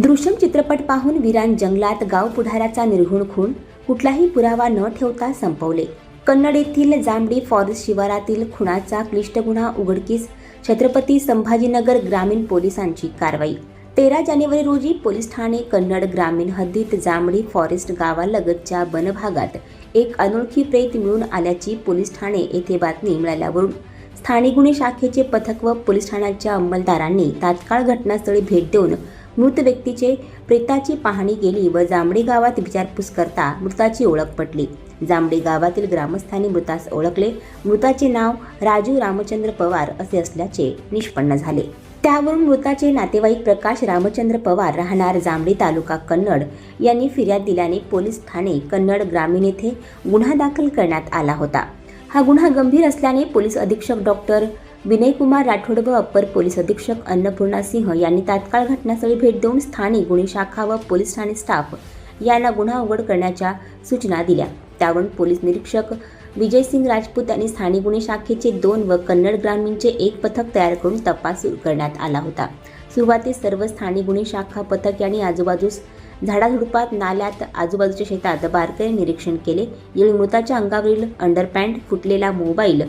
दृश्यम चित्रपट पाहून विरान जंगलात गाव पुढाऱ्याचा निर्घुण खून कुठलाही पुरावा न ठेवता संपवले. कन्नड येथील जांबडी फॉरेस्ट शिवारातील खुणाचा क्लिष्ट गुन्हा उघडकीस छत्रपती संभाजीनगर ग्रामीण पोलिसांची कारवाई. तेरा जानेवारी रोजी पोलीस ठाणे कन्नड ग्रामीण हद्दीत जांबडी फॉरेस्ट गावालगतच्या वनभागात एक अनोळखी प्रेत मिळून आल्याची पोलीस ठाणे येथे बातमी मिळाल्यावरून स्थानिक गुन्हे शाखेचे पथक व पोलीस ठाण्याच्या अंमलदारांनी तात्काळ घटनास्थळी भेट देऊन मृत व्यक्तीचे प्रेताची पाहणी केली व जांभडी गावात विचारपूस करता मृताची ओळख पटली. जांभडी गावातील ग्रामस्थांनी मृतास ओळखले. मृताचे नाव राजू रामचंद्र पवार असे असल्याचे निष्पन्न झाले. त्यावरून मृताचे नातेवाईक प्रकाश रामचंद्र पवार राहणार जांभळी तालुका कन्नड यांनी फिर्याद दिल्याने पोलीस ठाणे कन्नड ग्रामीण येथे गुन्हा दाखल करण्यात आला होता. हा गुन्हा गंभीर असल्याने पोलीस अधीक्षक डॉक्टर विनयकुमार राठोड व अप्पर पोलीस अधीक्षक अन्नपूर्णा सिंह यांनी तात्काळ घटनास्थळी भेट देऊन स्थानिक गुन्हे शाखा व पोलीस ठाणे स्टाफ यांना गुन्हा उघड करण्याच्या सूचना दिल्या. त्यावरून पोलीस निरीक्षक विजयसिंग राजपूत यांनी स्थानिक गुन्हे शाखेचे दोन व कन्नड ग्रामीणचे एक पथक तयार करून तपास सुरू करण्यात आला होता. सुरुवातीस सर्व स्थानिक गुन्हे शाखा पथक यांनी आजूबाजूस झाडाझुडपात नाल्यात आजूबाजूच्या शेतात बारकाईने निरीक्षण केले. यावेळी मृताच्या अंगावरील अंडरपॅन्ट फुटलेला मोबाईल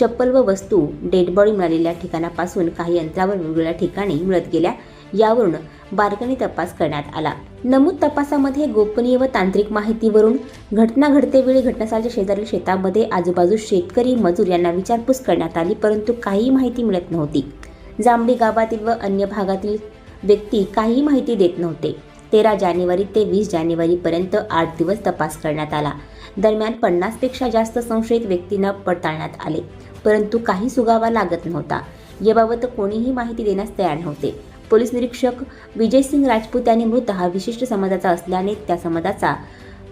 चप्पल व वस्तू डेड बॉडी मिळालेल्या ठिकाणापासून काही अंतरावर वेगवेगळ्या ठिकाणी मिळत गेल्या यावरून बारकाईने तपास करण्यात आला. नमूद तपासामध्ये गोपनीय व तांत्रिक माहितीवरून घटना घडतेवेळी घटनास्थळाच्या शेजारील शेतामध्ये आजूबाजू शेतकरी मजूर यांना विचारपूस करण्यात आली परंतु काही माहिती मिळत नव्हती. जांभळी गावातील व अन्य भागातील व्यक्ती काही माहिती देत नव्हते. तेरा जानेवारी ते वीस जानेवारीपर्यंत आठ दिवस तपास करण्यात आला. दरम्यान पन्नासपेक्षा जास्त संशयित व्यक्तींना पडताळण्यात आले. परंतु काही सुगावा लागत नव्हता. याबाबत कोणीही माहिती देण्यास तयार नव्हते. पोलीस निरीक्षक विजयसिंग राजपूत यांनी मृत हा विशिष्ट समाजाचा असल्याने त्या समाजाचा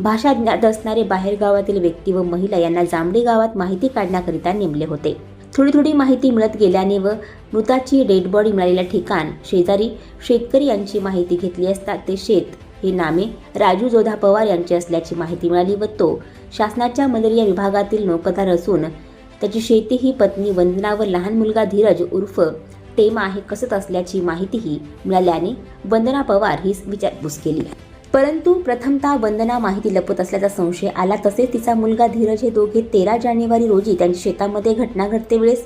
भाषा ज्ञात असणारे बाहेरगावातील व्यक्ती व महिला यांना जांभडी गावात माहिती काढण्याकरिता नेमले होते. थोडी थोडी माहिती मिळत गेल्याने व मृताची डेड बॉडी मिळालेल्या ठिकाण शेजारी शेतकरी यांची माहिती घेतली असता ते शेत हे नामे राजू जोधा पवार यांचे असल्याची माहिती मिळाली व तो शासनाच्या मलेरिया विभागातील नोकदार असून त्याची शेती ही पत्नी वंदना व लहान मुलगा धीरज उर्फ टेमा हे कसत असल्याची माहितीही मिळाल्याने वंदना पवार हीच विचारपूस केली. परंतु प्रथमतः वंदना माहिती लपत असल्याचा संशय आला तसेच तिचा मुलगा धीरज हे दोघे तेरा जानेवारी रोजी त्यांच्या शेतामध्ये घटना घडते वेळेस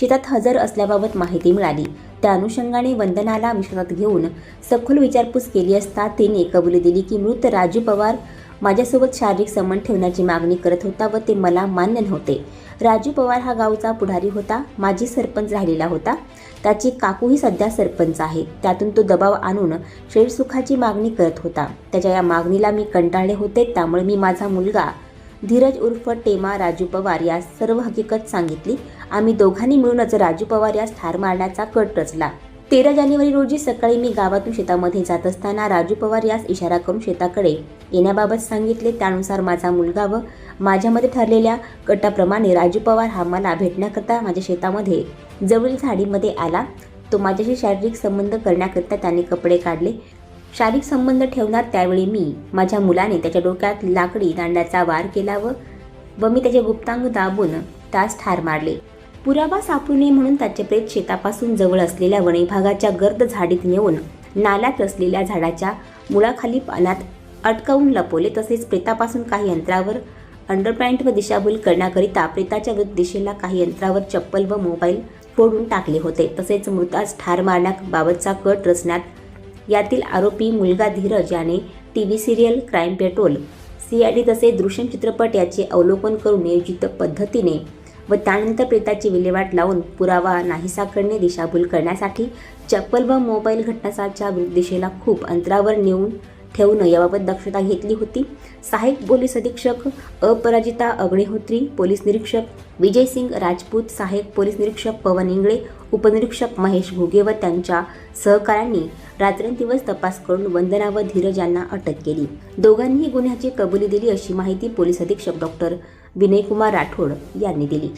शेतात हजर असल्याबाबत माहिती मिळाली. त्या अनुषंगाने वंदनाला विश्वासात घेऊन सखोल विचारपूस केली असता तिने कबुली दिली की मृत राजू पवार माझ्यासोबत शारीरिक संबंध ठेवण्याची मागणी करत होता व ते मला मान्य नव्हते. राजू पवार हा गावचा पुढारी होता माजी सरपंच राहिलेला होता. त्याची काकूही सध्या सरपंच आहे त्यातून तो दबाव आणून शरीरसुखाची मागणी करत होता. त्याच्या या मागणीला मी कंटाळले होते त्यामुळे मी माझा मुलगा धीरज उर्फ टेमा राजू पवार यास सर्व हकीकत सांगितली. आम्ही दोघांनी मिळूनच राजू पवार यास ठार मारण्याचा कट रचला. तेरा जानेवारी रोजी सकाळी मी गावातून शेतामध्ये जात असताना राजू पवार यास इशारा करून शेताकडे येण्याबाबत सांगितले. त्यानुसार माझा मुलगा व माझ्यामध्ये ठरलेल्या कटाप्रमाणे राजू पवार हा मला भेटण्याकरता माझ्या शेतामध्ये जवळील झाडीमध्ये आला. तो माझ्याशी शारीरिक संबंध करण्याकरिता त्याने कपडे काढले. शारीरिक संबंध ठेवणार त्यावेळी मी माझ्या मुलाने त्याच्या डोक्यात लाकडी दांड्याचा वार केला व व मी त्याचे गुप्तांग दाबून तास ठार मारले. पुरावा सापडू नये म्हणून त्याचे प्रेत शेतापासून जवळ असलेल्या वनविभागाच्या गर्द झाडीत नेऊन नाल्यात असलेल्या झाडाच्या मुळाखाली पाण्यात अटकावून लपवले. तसेच प्रेतापासून काही अंतरावर अंडरपॅन्ट व दिशाभूल करण्याकरिता प्रेताच्या विरुद्ध दिशेला काही अंतरावर चप्पल व मोबाईल फोडून टाकले होते. तसेच मृतास ठार मारण्याबाबतचा कट रचण्यात यातील आरोपी मुलगा धीरज याने T V serial crime patrol C I D तसेच दृश्यम चित्रपट याचे अवलोकन करून नियोजित पद्धतीने व त्यानंतर प्रेताची विल्हेवाट लावून पुरावा नाहीसा करणे दिशाभूल करण्यासाठी चप्पल व मोबाईल घटनासाच्या दिशेला खूप अंतरावर नेऊन ठेवणं याबाबत दक्षता घेतली होती. सहाय्यक पोलीस अधीक्षक अपराजिता अग्निहोत्री पोलीस निरीक्षक विजयसिंग राजपूत सहाय्यक पोलीस निरीक्षक पवन इंगळे उपनिरीक्षक महेश घुगे व त्यांच्या सहकाऱ्यांनी रात्रंदिवस तपास करून वंदना व धीरज यांना अटक केली. दोघांनीही गुन्ह्याची कबुली दिली अशी माहिती पोलीस अधीक्षक डॉक्टर विनयकुमार राठोड यांनी दिली.